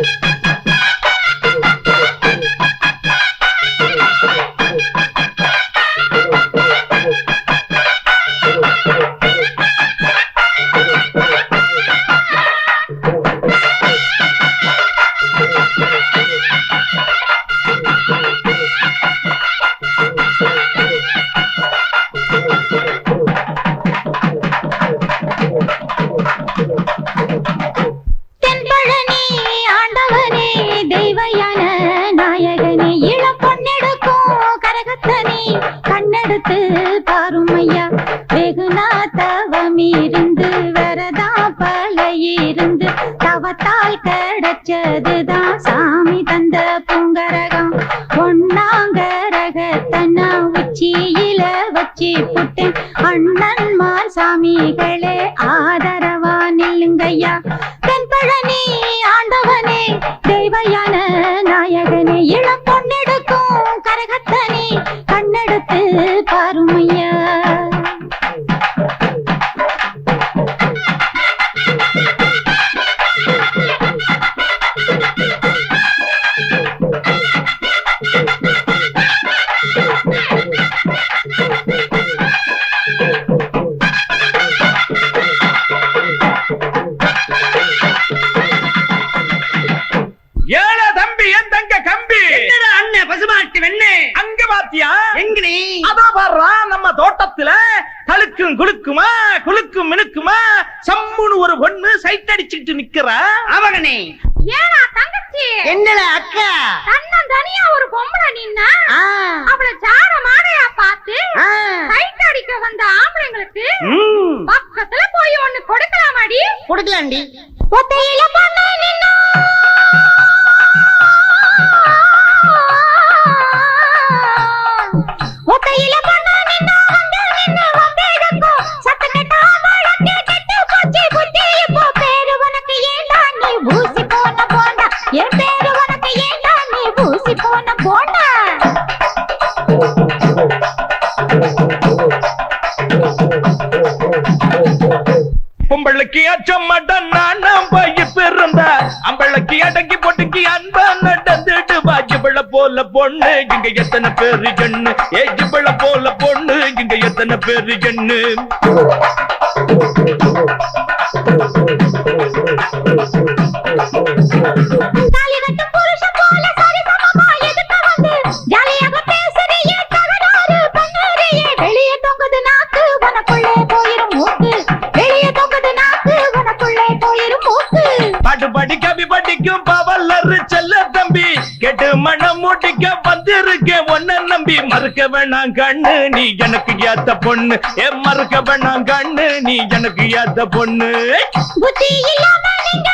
Oh. பார்த்து பாருமையா வெகுனா தவம் இருந்து வரதா பல இருந்து. தவத்தால் கிடைச்சதுதான் சாமி தந்த எங்கடி? அதோ பாடுறா நம்ம தோட்டத்துல கழுக்கும் குலுக்குமா குலுக்கும் மினுக்குமா? சம்முன்னு ஒரு பொண்ணு சைட் அடிச்சுட்டு நிக்கிறா. அவகனே. ஏனா தங்கச்சி? என்னடா அக்கா? தன்னன் தனியா ஒரு பொம்பளை நின்னா அவள சார மாடையா பார்த்து. சைட் அடிக்க வந்த ஆம்பளைங்களுக்கு. பக்கத்துல போய் ஒண்ணு கொடுக்கலாமாடி? கொடுக்கலாண்டி ஒத்தையில பொண்ணு நின்னா ஒத்தையில பொம்பளைக்கு அச்சம் மட்டன் நானும் பிறந்த அம்பளைக்கு அடங்கி பொட்டுக்கு அன்பா நடந்துட்டு வாஜிபிள போல பொண்ணு இங்க எத்தனை பேரு எண்ணு ஏஜிபிள போல பொண்ணு இங்க எத்தனை பேரு எண்ணு வாழ்க்கை ஒன்ன நம்பி மறுக்க வேணாம் கண்ணு. நீ எனக்கு ஏத்த பொண்ணு. ஏ மறுக்க வேணாம் கண்ணு. நீ எனக்கு ஏத்த பொண்ணு. புத்தி இல்லாம நீங்க